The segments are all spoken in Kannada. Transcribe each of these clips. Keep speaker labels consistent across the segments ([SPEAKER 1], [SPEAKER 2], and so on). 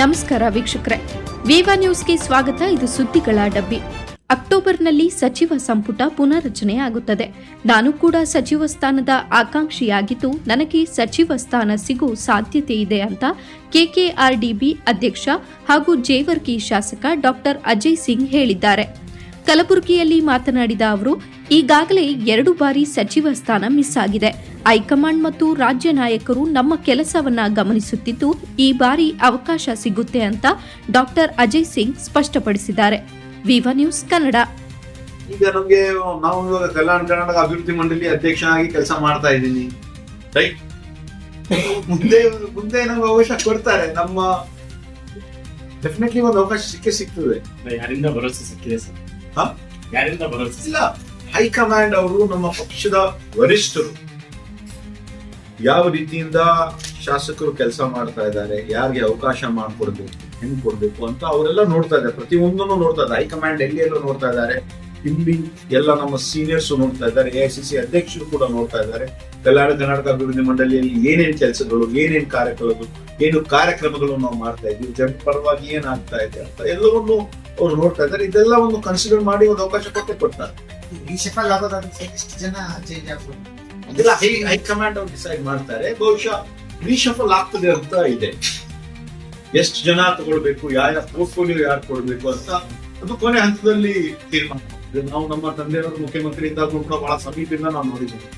[SPEAKER 1] ನಮಸ್ಕಾರ ವೀಕ್ಷಕರೇ. ವಿವಾ ನ್ಯೂಸ್ಗೆ ಸ್ವಾಗತ, ಇದು ಸುದ್ದಿಗಳ ಡಬ್ಬಿ. ಅಕ್ಟೋಬರ್ನಲ್ಲಿ ಸಚಿವ ಸಂಪುಟ ಪುನರ್ರಚನೆ ಆಗುತ್ತದೆ ನಾನು ಕೂಡ ಸಚಿವ ಸ್ಥಾನದ ಆಕಾಂಕ್ಷಿಯಾಗಿದ್ದು, ನನಗೆ ಸಚಿವ ಸ್ಥಾನ ಸಿಗೋ ಸಾಧ್ಯತೆ ಇದೆ ಅಂತ ಕೆಕೆಆರ್ಡಿಬಿ ಅಧ್ಯಕ್ಷ ಹಾಗೂ ಜೇವರ್ಗಿ ಶಾಸಕ ಡಾಕ್ಟರ್ ಅಜಯ್ ಸಿಂಗ್ ಹೇಳಿದ್ದಾರೆ. ಕಲಬುರಗಿಯಲ್ಲಿ ಮಾತನಾಡಿದ ಅವರು, ಈಗಾಗಲೇ ಎರಡು ಬಾರಿ ಸಚಿವ ಸ್ಥಾನ ಮಿಸ್ ಆಗಿದೆ. ಹೈಕಮಾಂಡ್ ಮತ್ತು ರಾಜ್ಯ ನಾಯಕರು ನಮ್ಮ ಕೆಲಸವನ್ನ ಗಮನಿಸುತ್ತಿದ್ದು ಈ ಬಾರಿ ಅವಕಾಶ ಸಿಗುತ್ತೆ ಅಂತ ಡಾಕ್ಟರ್ ಅಜಯ್ ಸಿಂಗ್ ಸ್ಪಷ್ಟಪಡಿಸಿದ್ದಾರೆ. Viva news Kannada.
[SPEAKER 2] ಈಗ ನಮಗೆ ನಾವು ಇವಾಗ ಕಲ್ಯಾಣ ಕರ್ನಾಟಕ ಅಭಿವೃದ್ಧಿ ಮಂಡಳಿ ಅಧ್ಯಕ್ಷನಾಗಿ ಕೆಲಸ ಮಾಡ್ತಾ ಇದ್ದೀನಿ. ರೈಟ್? ಮುಂದೆ ಮುಂದೆ ನಮ್ಗೆ ಅವಕಾಶ ಕೊಡ್ತಾರೆ. ನಮ್ಮ ಡೆಫಿನೆಟ್ಲಿ ಒಂದು ಅವಕಾಶ ಸಿಕ್ಕೇ ಸಿಗ್ತದೆ.
[SPEAKER 3] ಯಾರಿಂದ ಭರವಸೆ ಸಿಕ್ಕಿದೆ ಸರ್?
[SPEAKER 2] ಹಾ?
[SPEAKER 3] ಯಾರಿಂದ ಭರವಸೆ
[SPEAKER 2] ಇಲ್ಲ. ಹೈಕಮಾಂಡ್ ಅವರು ನಮ್ಮ ಪಕ್ಷದ ವರಿಷ್ಠರು ಯಾವ ರೀತಿಯಿಂದ ಶಾಸಕರು ಕೆಲಸ ಮಾಡ್ತಾ ಇದ್ದಾರೆ, ಯಾರಿಗೆ ಅವಕಾಶ ಮಾಡಿಕೊಡ್ಬೇಕು, ಹೆಂಗ್ ಕೊಡ್ಬೇಕು ಅಂತ ಅವರೆಲ್ಲ ನೋಡ್ತಾ ಇದ್ದಾರೆ. ಪ್ರತಿಯೊಂದನ್ನು ನೋಡ್ತಾ ಇದ್ದಾರೆ. ಹೈಕಮಾಂಡ್ ಎಲ್ಲಿ ಎಲ್ಲೋ ನೋಡ್ತಾ ಇದ್ದಾರೆ. ಇಲ್ಲಿ ಎಲ್ಲ ನಮ್ಮ ಸೀನಿಯರ್ಸ್ ನೋಡ್ತಾ ಇದ್ದಾರೆ. ಎ ಸಿ ಅಧ್ಯಕ್ಷರು ಕೂಡ ನೋಡ್ತಾ ಇದ್ದಾರೆ. ಕಲ್ಯಾಣ ಕರ್ನಾಟಕ ಅಭಿವೃದ್ಧಿ ಮಂಡಳಿಯಲ್ಲಿ ಏನೇನು ಕೆಲಸಗಳು, ಏನೇನು ಕಾರ್ಯಕ್ರಮಗಳು, ಏನು ಕಾರ್ಯಕ್ರಮಗಳು ನಾವು ಮಾಡ್ತಾ ಇದ್ದೀವಿ. ಜನ ಪರವಾಗಿ ಏನಾಗ್ತಾ ಇದೆ ಅಂತ ಎಲ್ಲವನ್ನು ಅವ್ರು ನೋಡ್ತಾ ಇದ್ದಾರೆ. ಇದೆಲ್ಲ ಒಂದು ಕನ್ಸಿಡರ್ ಮಾಡಿ ಒಂದು ಅವಕಾಶ ಕೊಟ್ಟೆ ಕೊಡ್ತಾರೆ. ಅದೆಲ್ಲ ಹೈಕಮಾಂಡ್ ಅವ್ರು ಡಿಸೈಡ್ ಮಾಡ್ತಾರೆ ಬಹುಶಃ ರೀಶಫಲ್ ಆಗ್ತದೆ ಅಂತ ಇದೆ ಎಷ್ಟು ಜನ ತಗೊಳ್ಬೇಕು ಯಾವ ಪೋರ್ಟ್ಫೋಲಿಯೋ ಯಾರು ಕೊಡ್ಬೇಕು ಅಂತ ಅದು ಕೊನೆ ಹಂತದಲ್ಲಿ ತೀರ್ಮಾನ ನಾವು ನಮ್ಮ ತಂದೆಯವರು ಮುಖ್ಯಮಂತ್ರಿ ಇದ್ದಾಗ ಕೂಡ ಬಹಳ ಸಮೀಪದಿಂದ ನಾವು ನೋಡಿದ್ದೇವೆ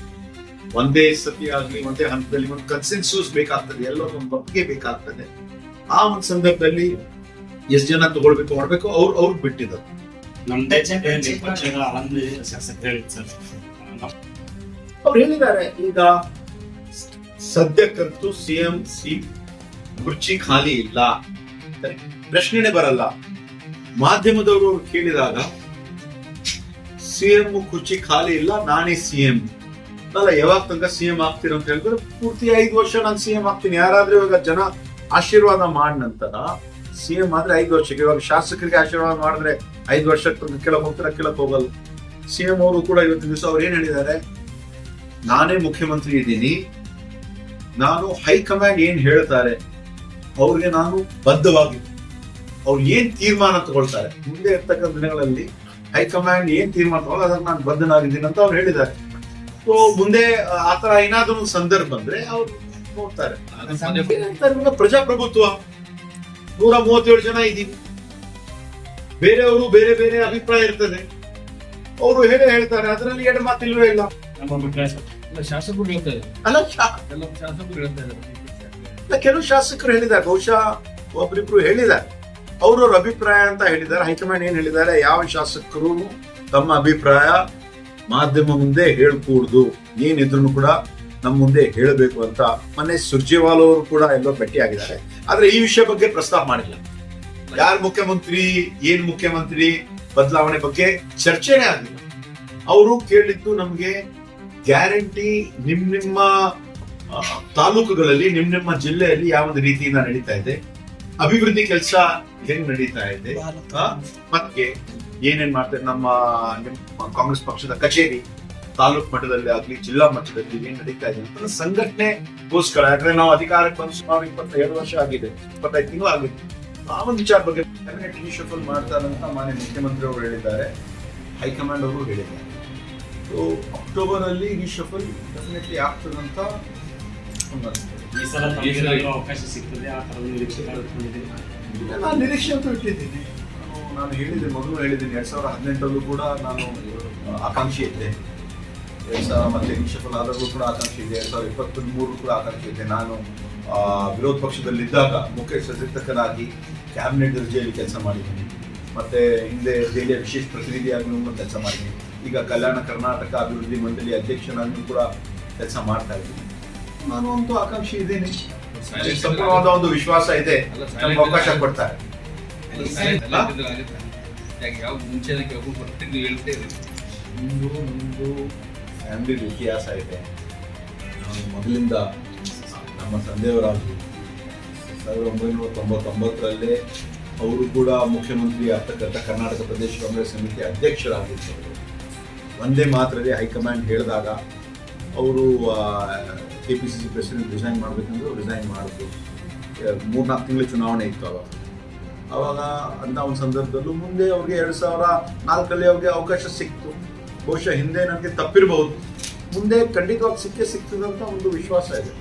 [SPEAKER 2] ಒಂದೇ ಸತಿ ಆಗ್ಲಿ ಒಂದೇ ಹಂತದಲ್ಲಿ ಒಂದು ಕನ್ಸೆನ್ಸಸ್ ಬೇಕಾಗ್ತದೆ ಎಲ್ಲರೂ ಒಂದು ಬಗ್ಗೆ ಬೇಕಾಗ್ತದೆ ಆ ಒಂದು ಸಂದರ್ಭದಲ್ಲಿ ಎಷ್ಟು ಜನ ತಗೊಳ್ಬೇಕು ಮಾಡ್ಬೇಕು ಅವ್ರು ಅವ್ರು ಬಿಟ್ಟಿದ್ದಾರೆ ಅವ್ರು ಹೇಳಿದ್ದಾರೆ, ಈಗ ಸದ್ಯಕ್ಕಂತೂ ಸಿಎಂ ಸಿ ಕುರ್ಚಿ ಖಾಲಿ ಇಲ್ಲ. ಪ್ರಶ್ನೆ ಬರಲ್ಲ. ಮಾಧ್ಯಮದವರು ಕೇಳಿದಾಗ ಕೇಳಿದಾಗ, ಸಿಎಂ ಕುರ್ಚಿ ಖಾಲಿ ಇಲ್ಲ, ನಾನೇ ಸಿಎಂ. ಅಲ್ಲ, ಯಾವಾಗ ತನಕ ಸಿಎಂ ಆಗ್ತೀರ ಅಂತ ಹೇಳಿದ್ರೆ, ಪೂರ್ತಿ ಐದು ವರ್ಷ ನಾನು ಸಿಎಂ ಆಗ್ತೀನಿ. ಯಾರಾದ್ರೂ ಇವಾಗ ಜನ ಆಶೀರ್ವಾದ ಮಾಡ ನಂತರ, ಸಿಎಂ ಆದ್ರೆ ಐದು ವರ್ಷಕ್ಕೆ, ಇವಾಗ ಶಾಸಕರಿಗೆ ಆಶೀರ್ವಾದ ಮಾಡಿದ್ರೆ ಐದು ವರ್ಷಕ್ಕೆ ಕೆಳಗೆ ಹೋಗ್ತಾರ ಕೆಳಕ್ ಹೋಗಲ್ಲ. ಸಿಎಂ ಅವರು ಕೂಡ ಇವತ್ತು ದಿವಸ ಅವ್ರು ಏನ್ ಹೇಳಿದ್ದಾರೆ? ನಾನೇ ಮುಖ್ಯಮಂತ್ರಿ ಇದ್ದೀನಿ. ನಾನು ಹೈಕಮಾಂಡ್ ಏನ್ ಹೇಳ್ತಾರೆ? ಅವ್ರಿಗೆ ನಾನು ಬದ್ಧವಾಗಿ ಅವ್ರು ಏನ್ ತೀರ್ಮಾನ ತಗೊಳ್ತಾರೆ? ಮುಂದೆ ಇರ್ತಕ್ಕಂಥ ದಿನಗಳಲ್ಲಿ ಹೈಕಮಾಂಡ್ ಏನ್ ತೀರ್ಮಾನ ತಗೊಳ್ಳ ಅದಕ್ಕೆ ನಾನು ಬದ್ಧನಾಗಿದ್ದೀನಿ ಅಂತ ಅವ್ರು ಹೇಳಿದ್ದಾರೆ. ಸೊ ಮುಂದೆ ಆತರ ಏನಾದ್ರೂ ಸಂದರ್ಭ ಬಂದ್ರೆ ಅವ್ರು ನೋಡ್ತಾರೆ. ಪ್ರಜಾಪ್ರಭುತ್ವ. ನೂರ ಮೂವತ್ತೇಳು ಜನ ಇದ್ದೀವಿ. ಬೇರೆಯವರು ಬೇರೆ ಬೇರೆ ಅಭಿಪ್ರಾಯ ಇರ್ತದೆ. ಅವರು ಹೇಳೇ ಹೇಳ್ತಾರೆ? ಅದರಲ್ಲಿ ಎರಡು ಮಾತಿಲ್ವೇ ಇಲ್ಲ.
[SPEAKER 3] ನಮ್ಮ ಅಭಿಪ್ರಾಯ
[SPEAKER 4] ಶಾಸಕರು ಹೇಳ್ತಾರೆ
[SPEAKER 2] ಅಲ್ಲ ಶಾ-
[SPEAKER 4] ಎಲ್ಲ ಶಾಸಕರು ಹೇಳ್ತಾ ಇದ್ದಾರೆ
[SPEAKER 2] ಇಲ್ಲ, ಕೆಲವು ಶಾಸಕರು ಹೇಳಿದ್ದಾರೆ. ಬಹುಶಃ ಒಬ್ರಿಬ್ರು ಹೇಳಿದ್ದಾರೆ. ಅವ್ರವ್ರ ಅಭಿಪ್ರಾಯ ಅಂತ ಹೇಳಿದ್ದಾರೆ. ಹೈಕಮಾಂಡ್ ಏನ್ ಹೇಳಿದ್ದಾರೆ? ಯಾವ ಶಾಸಕರು ತಮ್ಮ ಅಭಿಪ್ರಾಯ ಮಾಧ್ಯಮ ಮುಂದೆ ಹೇಳ್ಕೂಡ್ದು? ಏನಿದ್ರು ಕೂಡ ನಮ್ಮ ಮುಂದೆ ಹೇಳಬೇಕು ಅಂತ ಮೊನ್ನೆ ಸುರ್ಜೇವಾಲ್ ಅವರು ಕೂಡ ಎಲ್ಲೋ ಭೇಟಿಯಾಗಿದ್ದಾರೆ ಆದ್ರೆ ಈ ವಿಷಯ ಬಗ್ಗೆ ಪ್ರಸ್ತಾಪ ಮಾಡಿಲ್ಲ. ಯಾರು ಮುಖ್ಯಮಂತ್ರಿ ಏನ್ ಮುಖ್ಯಮಂತ್ರಿ ಬದಲಾವಣೆ ಬಗ್ಗೆ ಚರ್ಚೆನೇ ಆಗಿಲ್ಲ ಅವರು ಕೇಳಿದ್ದು ನಮ್ಗೆ ಗ್ಯಾರಂಟಿ ನಿಮ್ ನಿಮ್ಮ ತಾಲೂಕುಗಳಲ್ಲಿ ನಿಮ್ ನಿಮ್ಮ ಜಿಲ್ಲೆಯಲ್ಲಿ ಯಾವ ಒಂದು ರೀತಿಯಿಂದ ನಡೀತಾ ಇದೆ? ಅಭಿವೃದ್ಧಿ ಕೆಲಸ ಹೆಂಗ್ ನಡೀತಾ ಇದೆ? ಮತ್ತೆ ಏನೇನ್ ಮಾಡ್ತಾರೆ? ನಮ್ಮ ನಿಮ್ಮ ಕಾಂಗ್ರೆಸ್ ಪಕ್ಷದ ಕಚೇರಿ ತಾಲೂಕು ಮಟ್ಟದಲ್ಲಿ ಆಗ್ಲಿ ಜಿಲ್ಲಾ ಮಟ್ಟದಲ್ಲಿ ಏನ್ ನಡೀತಾ ಇದೆ ಅಂತ ಸಂಘಟನೆಗೋಸ್ಕರ ಯಾಕಂದ್ರೆ ನಾವು ಅಧಿಕಾರಕ್ಕೆ ಬಂದು ಸುಮಾರು ಇಪ್ಪತ್ತೈದು ವರ್ಷ ಆಗಿದೆ ಇಪ್ಪತ್ತೈದು ತಿಂಗಳು ಆಗಿದೆ ಆ ಒಂದು ವಿಚಾರ ಬಗ್ಗೆ ಕ್ಯಾಬಿನೆಟ್ ಇನಿಷಿಯೇಟಿವ್ ಮಾಡ್ತಾರೆ ಅಂತ ಮಾನ್ಯ ಮುಖ್ಯಮಂತ್ರಿ ಅವರು ಹೇಳಿದ್ದಾರೆ ಹೈಕಮಾಂಡ್ ಅವರು ಹೇಳಿದ್ದಾರೆ. ಸೊ ಅಕ್ಟೋಬರ್ ಅಲ್ಲಿ ರಿಶಫಲ್ ಡೆಫಿನೆಟ್ಲಿ ಆಗ್ತದಂತ ಅಂತ.
[SPEAKER 3] ಈ ಸಲ ಅವಕಾಶ ಸಿಗ್ತದೆ? ಆ ತರದ ನಿರೀಕ್ಷೆ
[SPEAKER 2] ನಾನು ನಿರೀಕ್ಷೆ ಅಂತೂ ಇಟ್ಟಿದ್ದೀನಿ. ನಾನು- ಹೇಳಿದ್ದೆ ಮೊದಲು ಹೇಳಿದ್ದೀನಿ ಎರಡ್ ಸಾವಿರದ ಹದಿನೆಂಟರಲ್ಲೂ ಕೂಡ ನಾನು ಆಕಾಂಕ್ಷಿ ಇದ್ದೆ. ಎರಡ್ ಸಾವಿರ ಮತ್ತೆ ರಿಷಫಲ್ ಆದಾಗೂ ಕೂಡ ಆಕಾಂಕ್ಷಿ ಇದೆ. ಎರಡ್ ಸಾವಿರದ ಇಪ್ಪತ್ತ್ ಮೂರು ಕೂಡ ಆಕಾಂಕ್ಷಿ ಇದೆ. ನಾನು ವಿರೋಧ ಪಕ್ಷದಲ್ಲಿದ್ದಾಗ ಮುಖ್ಯ ಸಚೇತಕನಾಗಿ ಕ್ಯಾಬಿನೆಟ್ ದರ್ಜೆಯಲ್ಲಿ ಕೆಲಸ ಮಾಡಿದ್ದೀನಿ. ಮತ್ತೆ ಹಿಂದೆ ದೆಹಲಿಯ ವಿಶೇಷ ಪ್ರತಿನಿಧಿಯಾಗಿ ಕೆಲಸ ಮಾಡಿದ್ದೀನಿ. ಈಗ ಕಲ್ಯಾಣ ಕರ್ನಾಟಕ ಅಭಿವೃದ್ಧಿ ಮಂಡಳಿ ಅಧ್ಯಕ್ಷನಾಗಿ ಕೂಡ ಕೆಲಸ ಮಾಡ್ತಾ ಇದ್ದೀನಿ. ನಾನು ಅಂತೂ ಆಕಾಂಕ್ಷಿ ಇದ್ದೇನೆ. ಸಂಪೂರ್ಣವಾದ ಒಂದು ವಿಶ್ವಾಸ ಇದೆ. ನಮ್ಗೆ ಅವಕಾಶ ಕೊಡ್ತಾರೆ.
[SPEAKER 4] ಯಾವ ಕೇಳ್ಕೊಂಡು ಬರ್ತೀನಿ
[SPEAKER 2] ಹೇಳ್ತೇವೆ ಫ್ಯಾಮಿಲಿ ಇತಿಹಾಸ ಇದೆ. ನಾನು ಮೊದಲಿಂದ ನಮ್ಮ ತಂದೆಯವರಾಗಲಿ ಸಾವಿರದ ಒಂಬೈನೂರ ತೊಂಬತ್ತೊಂಬತ್ತರಲ್ಲೇ ಅವರು ಕೂಡ ಮುಖ್ಯಮಂತ್ರಿ ಆಗ್ತಕ್ಕಂಥ ಕರ್ನಾಟಕ ಪ್ರದೇಶ ಕಾಂಗ್ರೆಸ್ ಸಮಿತಿ ಅಧ್ಯಕ್ಷರಾಗಿದ್ದರು. ಒಂದೇ ಮಾತ್ರದೇ ಹೈಕಮಾಂಡ್ ಹೇಳಿದಾಗ ಅವರು K P C C president resign ಮಾಡಬೇಕಂದ್ರೆ ರಿಸೈನ್ ಮಾಡಿದ್ರು. ಮೂರ್ನಾಲ್ಕು ತಿಂಗಳು ಚುನಾವಣೆ ಇತ್ತು ಅವಾಗ. ಅವಾಗ ಅಂತ ಒಂದು ಸಂದರ್ಭದಲ್ಲೂ ಮುಂದೆ ಅವ್ರಿಗೆ ಎರಡು ಸಾವಿರ ನಾಲ್ಕಲ್ಲಿ ಅವ್ರಿಗೆ ಅವಕಾಶ ಸಿಕ್ತು. ಬಹುಶಃ ಹಿಂದೆ ನನಗೆ ತಪ್ಪಿರಬಹುದು ಮುಂದೆ ಖಂಡಿತವಾಗಿ ಸಿಕ್ಕೇ ಸಿಗ್ತದೆ ಅಂತ ಒಂದು ವಿಶ್ವಾಸ ಇದೆ.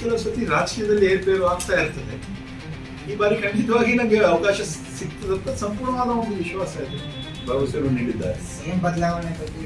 [SPEAKER 2] ಕೆಲವು ಸತಿ ರಾಜಕೀಯದಲ್ಲಿ ಏರ್ಪೇರು ಆಗ್ತಾ ಇರ್ತದೆ. ಈ ಬಾರಿ ಖಂಡಿತವಾಗಿ ನನಗೆ ಅವಕಾಶ ಸಿಗ್ತದೆ ಅಂತ ಸಂಪೂರ್ಣವಾದ ಒಂದು ವಿಶ್ವಾಸ ಇದೆ. ಭರವಸೆಯನ್ನು ನೀಡಿದ್ದಾರೆ.
[SPEAKER 5] ಸಿಎಂ ಬದಲಾವಣೆ ಬಗ್ಗೆ?